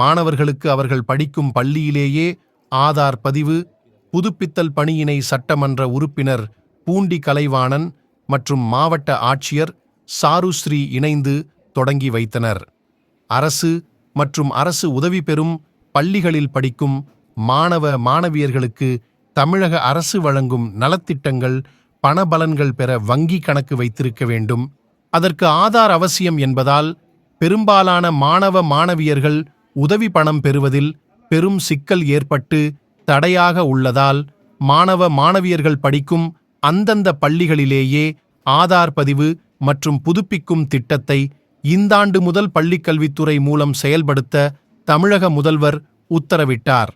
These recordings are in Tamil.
மாணவர்களுக்கு அவர்கள் படிக்கும் பள்ளியிலேயே ஆதார் பதிவு புதுப்பித்தல் பணியினை சட்டமன்ற உறுப்பினர் பூண்டி கலைவாணன் மற்றும் மாவட்ட ஆட்சியர் சாருஸ்ரீ இணைந்து தொடங்கி வைத்தனர். அரசு மற்றும் அரசு உதவி பெறும் பள்ளிகளில் படிக்கும் மாணவ மாணவியர்களுக்கு தமிழக அரசு வழங்கும் நலத்திட்டங்கள் பணபலன்கள் பெற வங்கி கணக்கு வைத்திருக்க வேண்டும். அதற்கு ஆதார் அவசியம் என்பதால் பெரும்பாலான மாணவ மாணவியர்கள் உதவி பணம் பெறுவதில் பெரும் சிக்கல் ஏற்பட்டு தடையாக உள்ளதால் மாணவ மாணவியர்கள் படிக்கும் அந்தந்த பள்ளிகளிலேயே ஆதார் பதிவு மற்றும் புதுப்பிக்கும் திட்டத்தை இந்தாண்டு முதல் பள்ளிக்கல்வித்துறை மூலம் செயல்படுத்த தமிழக முதல்வர் உத்தரவிட்டார்.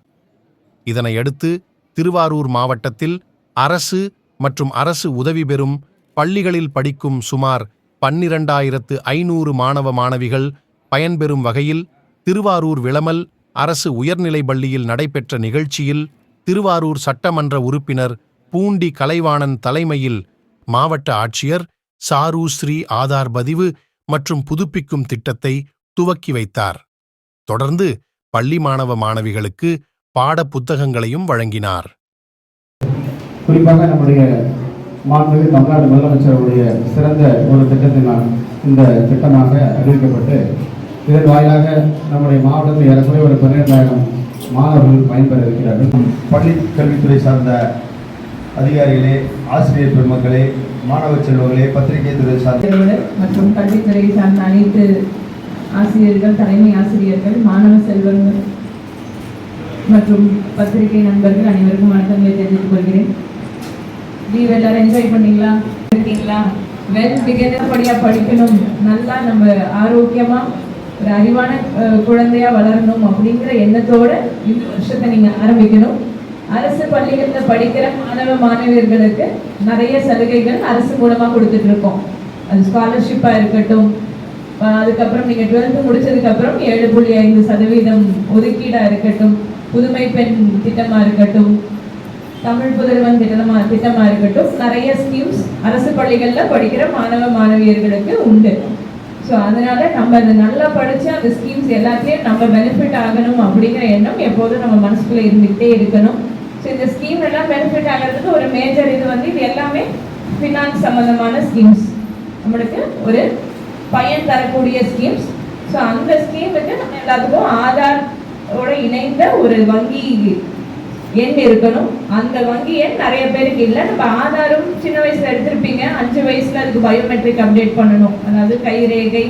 இதனையடுத்து திருவாரூர் மாவட்டத்தில் அரசு மற்றும் அரசு உதவி பெறும் பள்ளிகளில் படிக்கும் சுமார் பன்னிரண்டாயிரத்து ஐநூறு மாணவ மாணவிகள் பயன்பெறும் வகையில் திருவாரூர் விளமல் அரசு உயர்நிலைப் பள்ளியில் நடைபெற்ற நிகழ்ச்சியில் திருவாரூர் சட்டமன்ற உறுப்பினர் பூண்டி கலைவாணன் தலைமையில் மாவட்ட ஆட்சியர் சாரு ஸ்ரீ ஆதார் பதிவு மற்றும் புதுப்பிக்கும் திட்டத்தை துவக்கி வைத்தார். தொடர்ந்து பள்ளி மாணவ மாணவிகளுக்கு பாட புத்தகங்களையும் வழங்கினார். குறிப்பாக நம்முடைய மாண்புமிகு தமிழ்நாடு முதலமைச்சருடைய சிறந்த ஒரு திட்டத்தினால் இந்த திட்டமாக அறிவிக்கப்பட்டு இதன் வாயிலாக நம்முடைய மாவட்டத்தில் ஏறக்குறைய ஒரு பன்னிரெண்டாயிரம் மாணவர்கள் பயன்பெற இருக்கிறார்கள் பள்ளி கல்வித்துறை சார்ந்த அதிகாரிகளே ஆசிரியர் பெருமக்களே மாணவ செல்வங்களே பத்திரிகை துறை சார்ந்த மற்றும் கல்வித்துறை சார்ந்த அனைத்து ஆசிரியர்கள் தலைமை ஆசிரியர்கள் மாணவ செல்வங்கள் மற்றும் பத்திரிகை நண்பர்கள் அனைவருக்கும் வணக்கங்களை தெரிவித்துக் கொள்கிறேன். லீவ் எல்லாரும் என்ஜாய் பண்ணீங்களா? இருக்கீங்களா? வெல் படியா படிக்கணும். நல்லா நம்ம ஆரோக்கியமா ஒரு அறிவான குழந்தையா வளரணும் அப்படிங்கிற எண்ணத்தோட இந்த வருஷத்தை நீங்க ஆரம்பிக்கணும். அரசு பள்ளிகளில் படிக்கிற மாணவ மாணவியர்களுக்கு நிறைய சலுகைகள் அரசு மூலமா கொடுத்துட்டு இருக்கோம் அது ஸ்காலர்ஷிப்பா இருக்கட்டும் அதுக்கப்புறம் நீங்க டுவெல்த்து முடிச்சதுக்கு அப்புறம் ஏழு புள்ளி ஐந்து சதவீதம் ஒதுக்கீடா இருக்கட்டும் புதுமை பெண் திட்டமா இருக்கட்டும் தமிழ் புதல்வன் திட்டமா திட்டமா இருக்கட்டும் நிறைய ஸ்கீம்ஸ் அரசு பள்ளிகளில் படிக்கிற மாணவ மாணவியர்களுக்கு உண்டு. ஸோ அதனால நம்ம அதை நல்லா படிச்சு அந்த ஸ்கீம்ஸ் எல்லாத்தையும் நம்ம பெனிஃபிட் ஆகணும் அப்படிங்கிற எண்ணம் எப்போதும் நம்ம மனசுக்குள்ள இருந்துகிட்டே இருக்கணும். ஸோ இந்த ஸ்கீம் எல்லாம் பெனிஃபிட் ஆகிறதுக்கு ஒரு மேஜர் இது வந்து இது எல்லாமே ஃபினான்ஸ் சம்மந்தமான ஸ்கீம்ஸ் நம்மளுக்கு ஒரு பயன் தரக்கூடிய ஸ்கீம்ஸ் ஸோ அந்த ஸ்கீமுக்கு நம்ம எல்லாத்துக்கும் ஆதார் ஓட இணைந்த ஒரு வங்கி எண் இருக்கணும். அந்த வங்கி எண் நிறைய பேருக்கு இல்லை. நம்ம ஆதாரும் சின்ன வயசுல எடுத்திருப்பீங்க. அஞ்சு வயசுல அதுக்கு பயோமெட்ரிக் அப்டேட் பண்ணணும். அதாவது கைரேகை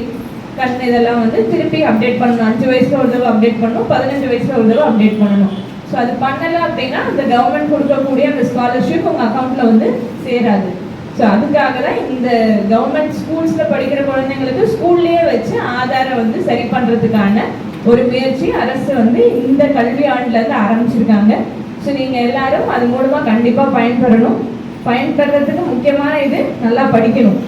கண் இதெல்லாம் வந்து திருப்பி அப்டேட் பண்ணணும். அஞ்சு வயசுல ஒரு தடவை அப்டேட் பண்ணணும். பதினஞ்சு வயசுல ஒரு தடவை அப்டேட் பண்ணணும். ஸோ அது பண்ணல அப்படின்னா அந்த கவர்மெண்ட் கொடுக்கக்கூடிய அந்த ஸ்காலர்ஷிப் உங்க அக்கௌண்ட்ல வந்து சேராது. ஸோ அதுக்காக தான் இந்த கவர்மெண்ட் ஸ்கூல்ஸ்ல படிக்கிற குழந்தைங்களுக்கு ஸ்கூல்லேயே வச்சு ஆதாரை வந்து சரி பண்றதுக்கான ஒரு முயற்சி அரசு வந்து இந்த கல்வி ஆண்டுல இருந்து ஆரம்பிச்சிருக்காங்க. ஸோ நீங்கள் எல்லாரும் அது மூலமாக கண்டிப்பாக பயன்பெறணும். பயன்பெறதுக்கு முக்கியமான இது நல்லா படிக்கணும்.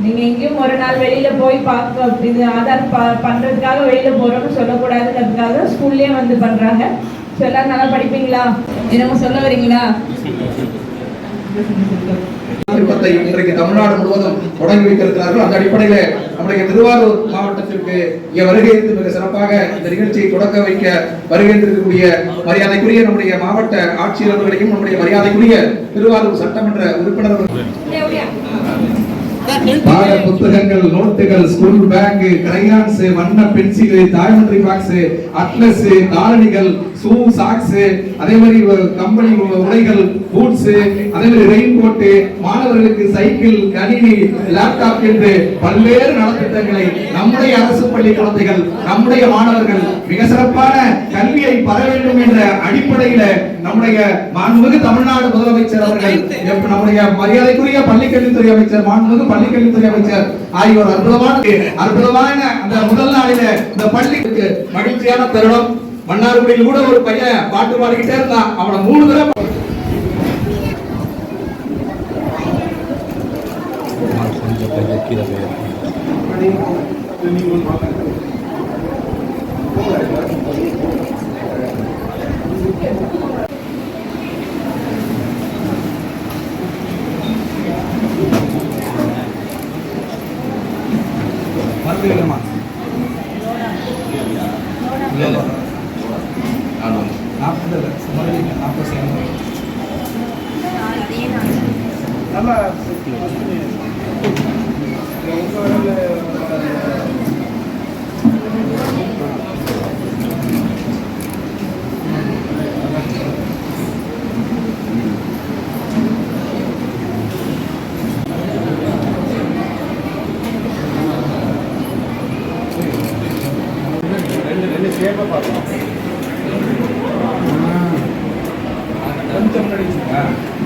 நீங்கள் எங்கேயும் ஒரு நாள் வெளியில் போய் பார்க்க இது ஆதார் ப- பண்ணுறதுக்காக வெளியில் போகிறோம்னு சொல்லக்கூடாதுங்கிறதுக்காக தான் வந்து பண்ணுறாங்க ஸோ எல்லோரும் நல்லா படிப்பீங்களா? என்னமோ சொல்ல வரீங்களா? திருப்பத்தை இன்றைக்கு தமிழ்நாடு முழுவதும் தொடங்கி வைத்திருக்கிறார்கள். அந்த அடிப்படையில நம்முடைய திருவாரூர் மாவட்டத்திற்கு இங்கே வருகை மிக சிறப்பாக இந்த நிகழ்ச்சியை தொடக்க வைக்க வருகை இருக்கக்கூடிய மரியாதைக்குரிய நம்முடைய மாவட்ட ஆட்சியர் அவர்களையும் நம்முடைய மரியாதைக்குரிய திருவாரூர் சட்டமன்ற உறுப்பினர்கள் பாட புத்தகங்கள் நோட்டுகள் ஸ்கூல் பேக் கிரையான்ஸ் வண்ண பென்சில் ஜாமெட்ரி பாக்ஸ் அட்லஸ் காலணிகள் ஷூ சாக்ஸ் அதே மாதிரி கம்பெனி உடைகள் பூட்ஸ் அதே மாதிரி ரெயின் கோட்டு மாணவர்களுக்கு சைக்கிள் கணினி லேப்டாப் என்று பல்வேறு நலத்திட்டங்களை நம்முடைய அரசு பள்ளி குழந்தைகள் நம்முடைய மாணவர்கள் மிக சிறப்பான கல்வியை பெற வேண்டும் என்ற அடிப்படையில நம்முடைய மாண்புமிகு தமிழ்நாடு முதலமைச்சர் அவர்கள் எப்ப நம்முடைய மரியாதைக்குரிய பள்ளிக்கல்வித்துறை அமைச்சர் மாண்புமிகு பள்ளிக்கல்வித்துறை அமைச்சர் ஆகியோர் அற்புதமான அற்புதமான அந்த முதல் நாளில இந்த பள்ளிக்கு மகிழ்ச்சியான தருணம். மன்னார்குடியில் கூட ஒரு பையன் பாட்டு பாடிக்கிட்டே இருந்தான். அவனை மூணு தடவை மறந்து ನಾಲ್ಕದಲ್ಲ ಸುಮಾರು ನಾಲ್ಕು ವರ್ಷ ನಮ್ಮ Yeah.